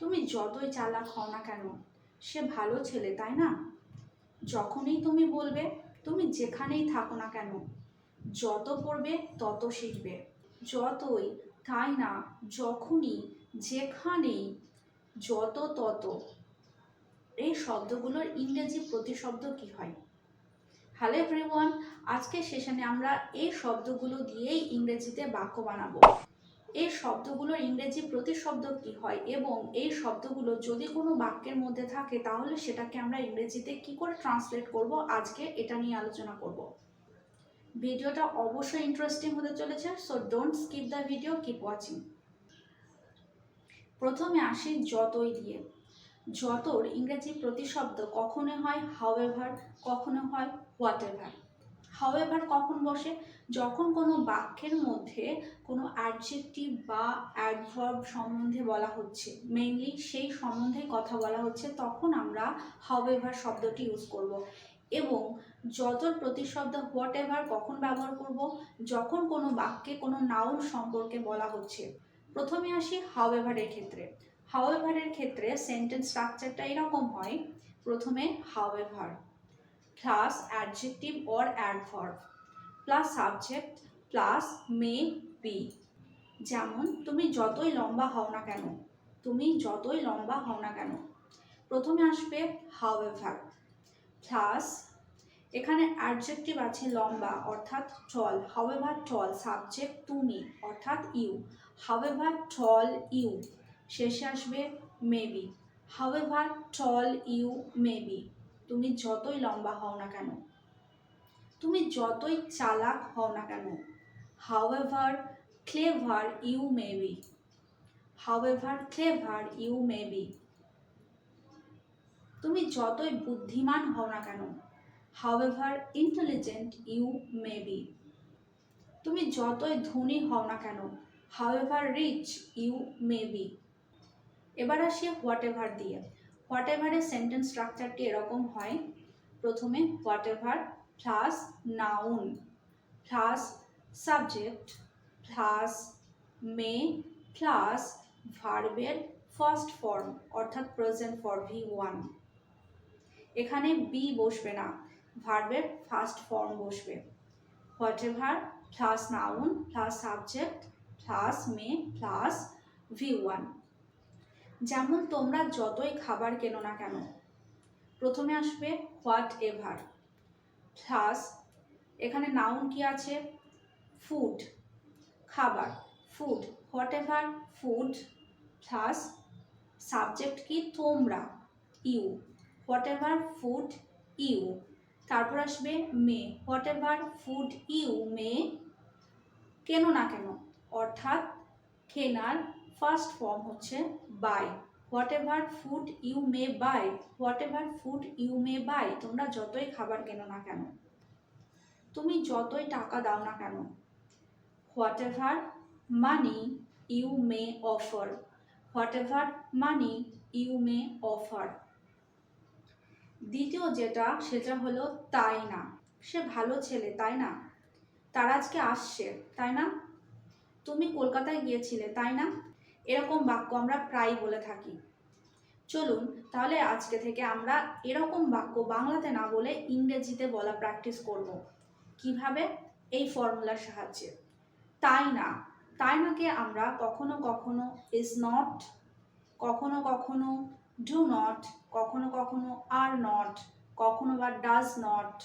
তুমি যতই চালাক হও না কেন, সে ভালো ছেলে, তাই না? যখনই তুমি বলবে, তুমি যেখানেই থাকো না কেন, যত পড়বে তত শিখবে। যতই, তাই না, যখনই, যেখানেই, যত তত। এই শব্দগুলোর ইংরেজি প্রতিশব্দ কি হয়? হ্যালো এভরিওয়ান আজকে সেশনে আমরা এই শব্দগুলো দিয়েই ইংরেজিতে বাক্য বানাবো। এই শব্দগুলোর ইংরেজি প্রতিশব্দ কি হয়? এবং এই শব্দগুলো যদি কোনো বাক্যের মধ্যে থাকে, তাহলে সেটাকে আমরা ইংরেজিতে কি করে ট্রান্সলেট করব? আজকে এটা নিয়ে আলোচনা করব। ভিডিওটা অবশ্যই ইন্টারেস্টিং হতে চলেছে so don't skip the video keep watching প্রথমে আসি যতই দিয়ে। যতর ইংরেজি প্রতিশব্দ কখনো হয় হাওয়েভার কখনো হয় হোয়াট এভার হাওয়েভার কখন বসে? যখন কোনো বাক্যের মধ্যে কোনো অ্যাডজেক্টিভ বা অ্যাডভার্ব সম্বন্ধে বলা হচ্ছে মেইনলি সেই সম্বন্ধে কথা বলা হচ্ছে, তখন আমরা হাওয়েভার শব্দটি ইউজ করব। এবং যতর প্রতিশব্দ হোয়াট এভার কখন ব্যবহার করব, যখন কোনো বাক্যে কোনো নাউন সম্পর্কে বলা হচ্ছে, প্রথমে আসি হাওয়েভারের ক্ষেত্রে। হাওয়েভারের ক্ষেত্রে সেন্টেন্স স্ট্রাকচারটা এরকম হয়, প্রথমে however plus adjective or adverb plus subject plus may be যেমন, তুমি যতই লম্বা হও না কেন, তুমি যতই লম্বা হও না কেন। প্রথমে আসবে হাওয়েভার প্লাস এখানে অ্যাডজেক্টিভ আছে লম্বা, অর্থাৎ টল হাওয়েভার টল সাবজেক্ট তুমি, অর্থাৎ ইউ হাওয়েভার টল ইউ শেষে আসবে maybe however tall you maybe তুমি যতই লম্বা হও না কেন, তুমি যতই চালাক হও না কেন however clever you maybe however clever you may be তুমি যতই বুদ্ধিমান হও না কেন however intelligent you may be তুমি যতই ধনী হও না কেন however rich you may be এবার আসি হোয়াট এভার দিয়ে। হোয়াট এভারের সেন্টেন্স স্ট্রাকচারটি এরকম হয়, প্রথমে whatever plus noun plus subject plus may plus ভার্বের ফার্স্ট ফর্ম অর্থাৎ প্রেজেন্ট ফর ভি ওয়ান এখানে বি বসবে না ভার্বের ফার্স্ট ফর্ম বসবে। Whatever plus noun plus subject plus may plus V one যেমন তোমরা যতই খাবার কেনো না কেন, প্রথমে আসবে হোয়াট এভার, প্লাস এখানে নাউন কি আছে? ফুড, খাবার, food, whatever, food, plus subject কি? তোমরা, you, whatever, food, you, তারপর আসবে may, whatever, food, you, may, কেন না কেন, অর্থাৎ কেনার ফার্স্ট ফর্ম হচ্ছে buy. Whatever food you may buy whatever food you may buy, তোমরা যতই খাবার কেনো না কেন, তুমি যতই টাকা দাও না কেন whatever money you may offer whatever money you may offer. দ্বিতীয় যেটা, সেটা হলো তাই না। সে ভালো ছেলে, তাই না? তারা আজকে আসছে, তাই না? তুমি কলকাতায় গিয়েছিলে, তাই না? এরকম বাক্য আমরা প্রায় বলে থাকি। চলুন, তাহলে আজকে থেকে আমরা এরকম বাক্য বাংলাতে না বলে ইংরেজিতে বলা প্র্যাকটিস করব। কীভাবে? এই ফর্মুলার সাহায্যে। তাই না? তাই নাকে আমরা কখনো কখনো ইজ নট কখনো কখনো ডু নট কখনো কখনো আর নট কখনো বা does not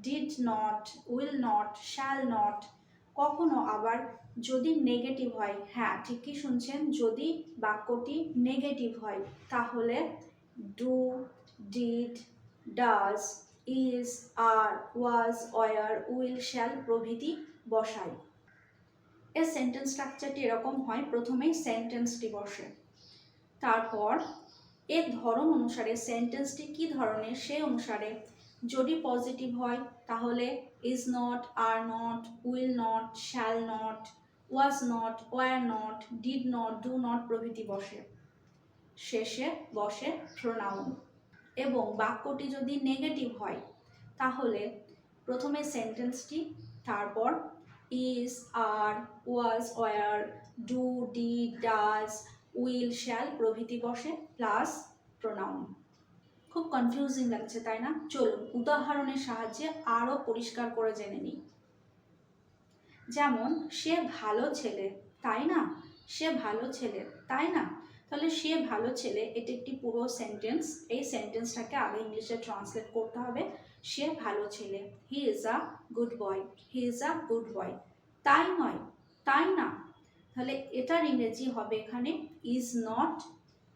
did not will not shall not কখনো আবার যদি নেগেটিভ হয় হ্যাঁ ঠিকই শুনছেন, যদি বাক্যটি নেগেটিভ হয়, তাহলে do did does is are was were will shall প্রভৃতি বসাই এর সেন্টেন্স স্ট্রাকচারটি এরকম হয়, প্রথমেই সেন্টেন্সটি বসে। তারপর এর ধরন অনুসারে সেন্টেন্সটি কী ধরনের, সেই অনুসারে যদি পজিটিভ হয়, তাহলে is not are not will not shall not was not were not did not do not প্রভৃতি বসে। শেষে বসে প্রোনাউন এবং বাক্যটি যদি নেগেটিভ হয়, তাহলে প্রথমে সেন্টেন্সটি তারপর is are was were do did does will shall প্রভৃতি বসে প্লাস প্রোনাউন খুব কনফিউজিং লাগছে, তাই না? চলুন, উদাহরণের সাহায্যে আরও পরিষ্কার করে জেনে নিই। যেমন, সে ভালো ছেলে, তাই না? সে ভালো ছেলে, তাই না? তাহলে সে ভালো ছেলে, এটি একটি পুরো সেন্টেন্স এই সেন্টেন্সটাকে আগে ইংলিশে ট্রান্সলেট করতে হবে। সে ভালো ছেলে he is a good boy he is a good boy তাই নয়, তাই না? তাহলে এটার ইংরেজি হবে এখানে ইজ নট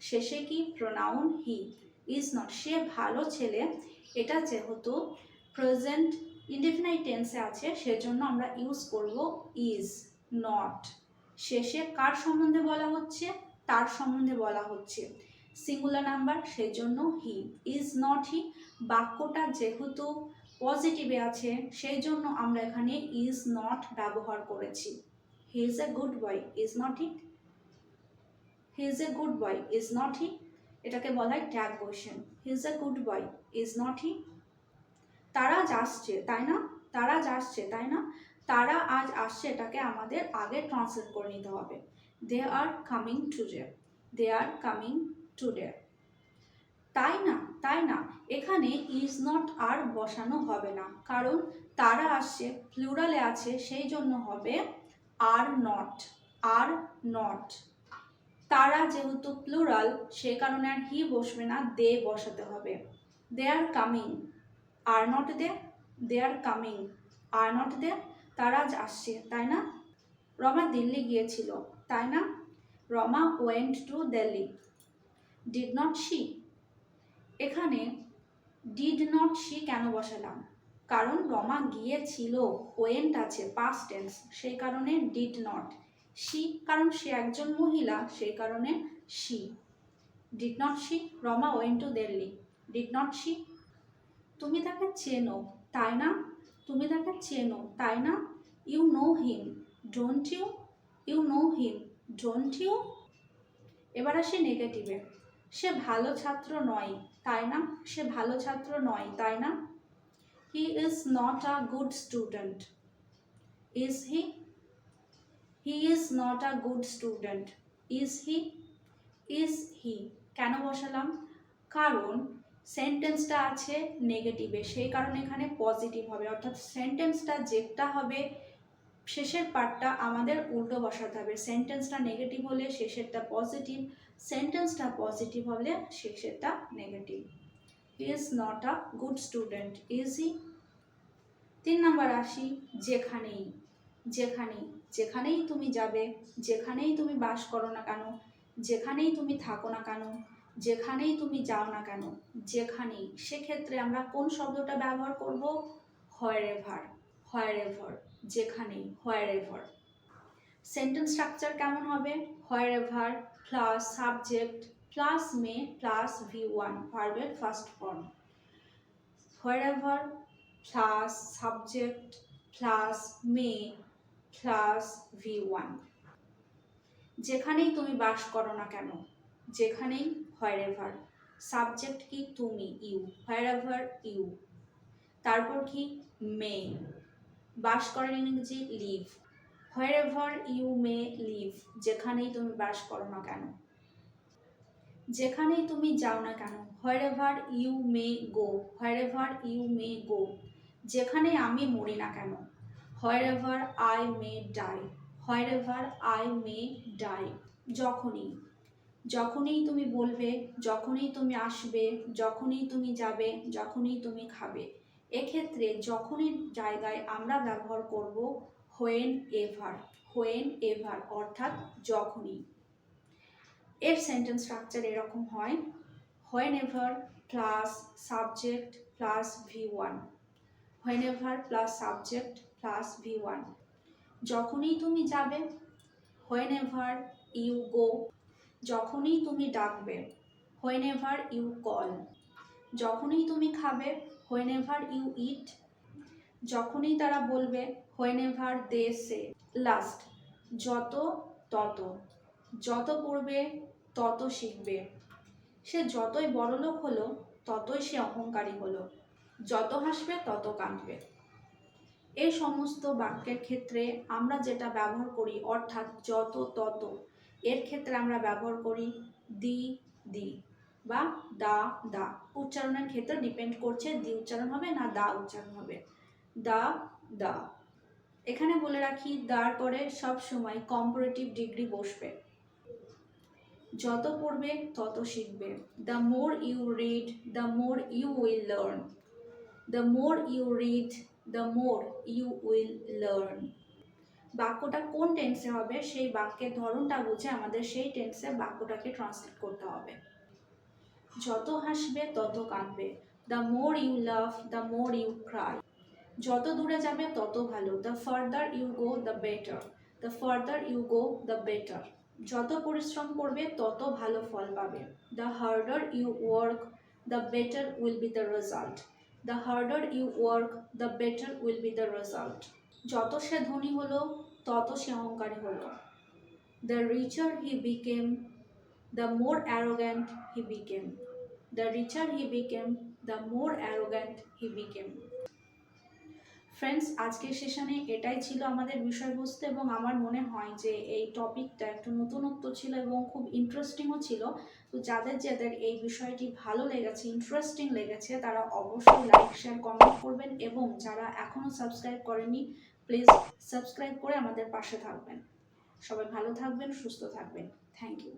শেষে কি প্রোনাউন হি ইজ নট সে ভালো ছেলে, এটা যেহেতু প্রেজেন্ট ইনডিফিনাইট টেন্সে আছে, সেজন্য আমরা ইউজ করব ইজ নট শেষে কার সম্বন্ধে বলা হচ্ছে? তার সম্বন্ধে বলা হচ্ছে। সিঙ্গুলার নাম্বার সেজন্য হি ইজ নট হি বাক্যটা যেহেতু পজিটিভে আছে সেই জন্য আমরা এখানে ইজ নট ব্যবহার করেছি। He is a good boy is not he he is a good boy is not he এটাকে বলা হয় tag question he is a good boy is not he তারা আসছে, তাই না? তারা আসছে, তাই না? তারা আজ আসছে, এটাকে আমাদের আগে ট্রান্সলেট করে নিতে হবে। They are coming today they are coming today তাই না তাই না? এখানে ইজ নট আর বসানো হবে না, কারণ তারা আসছে প্লুরালে আছে, সেই জন্য হবে আর নট আর নট তারা যেহেতু প্লুরাল সে কারণে আর হি বসবে না দে বসাতে হবে। They are coming are not they they are coming are not they তারা আজ আসছে, তাই না? রমা দিল্লি গিয়েছিল, তাই না? Rama went to Delhi did not she এখানে ডিড নট শি কেন বসালাম? কারণ রমা গিয়েছিল ওয়েন্ট আছে পাস্ট টেন্স সেই কারণে ডিড নট শি কারণ সে একজন মহিলা, সেই কারণে she did not she Rama went to Delhi did not she তুমি তাকে চেনো, তাই না? তুমি তাকে চেনো, তাই না? You know him don't you you know him don't you এবার আসি নেগেটিভে সে ভালো ছাত্র নয়, তাই না? সে ভালো ছাত্র নয়, তাই না? He is not a good student is he he is not a good student is he is he কেন বসালাম? কারণ সেন্টেন্সটা আছে নেগেটিভে সেই কারণে এখানে পজিটিভ হবে। অর্থাৎ সেন্টেন্সটা যেটা হবে, শেষের পার্টটা আমাদের উল্টো বসাতে হবে। সেন্টেন্সটা নেগেটিভ হলে শেষেরটা পজিটিভ সেন্টেন্সটা পজিটিভ হলে শেষেরটা negative is not a good student is he তিন নম্বর আসি, যেখানেই। যেখানেই যেখানেই তুমি যাবে, যেখানেই তুমি বাস করো না কেন, যেখানেই তুমি থাকো না কেন, যেখানেই তুমি যাও না কেন, যেখানেই, সেক্ষেত্রে আমরা কোন শব্দটা ব্যবহার করব? হয় এভার হয় এভার, যেখানেই হয় এভার। সেন্টেন্স স্ট্রাকচার কেমন হবে? Wherever plus subject plus may plus V one, ভার্বের first form. Wherever plus subject plus may plus V one যেখানেই তুমি বাস করো না কেন, যেখানেই হয় এভার সাবজেক্ট কি তুমি ইউ হয় এভার ইউ তারপর কি মে বাস করার ইংরেজি live wherever you may live যেখানেই তুমি বাস করো না কেন। যেখানেই তুমি যাও না কেন wherever you may go wherever you may go যেখানে আমি মরি না কেন wherever I may die wherever I may die যখনই যখনই তুমি বলবে, যখনই তুমি আসবে, যখনই তুমি যাবে, যখনই তুমি খাবে, এক্ষেত্রে যখনই জায়গায় আমরা ব্যবহার করব হোয়েন এভার হোয়েন এভার অর্থাৎ যখনই। এর সেন্টেন্স স্ট্রাকচার এরকম হয় whenever plus subject plus V one whenever plus subject plus V one যখনই তুমি যাবে হোয়েন এভার ইউ গো যখনই তুমি ডাকবে হোয়েন এভার ইউ কল যখনই তুমি খাবে হোয়েন এভার ইউ ইট যখনই তারা বলবে whenever they say last যত তত, যত পড়বে, তত শিখবে। সে যতই বড়লোক হলো, ততই সে অহংকারী হলো। যত হাসবে, তত কাঁদবে। এই সমস্ত বাক্যের ক্ষেত্রে আমরা যেটা ব্যবহার করি, অর্থাৎ যত তত, এর ক্ষেত্রে আমরা ব্যবহার করি দি দি বা দা দা। উচ্চারণের ক্ষেত্রে ডিপেন্ড করছে দি উচ্চারণ হবে না দা উচ্চারণ হবে। দা দা। এখানে বলে রাখি, দার পরে সব সময় কম্পারেটিভ ডিগ্রি বসবে। যত পড়বে, তত শিখবে। The more you read the more you will learn the more you read the more you will learn বাক্যটা কোন টেন্সে হবে? সেই বাক্যের ধরনটা বুঝে আমাদের সেই টেন্সে বাক্যটাকে ট্রান্সলেট করতে হবে। যত হাসবে, তত কাঁদবে। The more you love the more you cry যত দূরে যাবে, তত ভালো। The farther you go the better the farther you go the better যত পরিশ্রম করবে, তত ভালো ফল পাবে। The harder you work the better will be the result the harder you work the better will be the result যত সে ধনী হলো, তত সে অহংকারী হলো। The richer he became the more arrogant he became the richer he became the more arrogant he became friends আজকের সেশনে এটাই ছিল আমাদের বিষয়বস্তু এবং আমার মনে হয় যে এই টপিকটা একটু নতুনত্ব ছিল এবং খুব ইন্টারেস্টিংও ছিল। তো যাদের যাদের এই বিষয়টি ভালো লেগেছে ইন্টারেস্টিং লেগেছে, তারা অবশ্যই লাইক শেয়ার কমেন্ট করবেন এবং যারা এখনও সাবস্ক্রাইব করেনি প্লিজ সাবস্ক্রাইব করে আমাদের পাশে থাকবেন। সবাই ভালো থাকবেন, সুস্থ থাকবেন। Thank you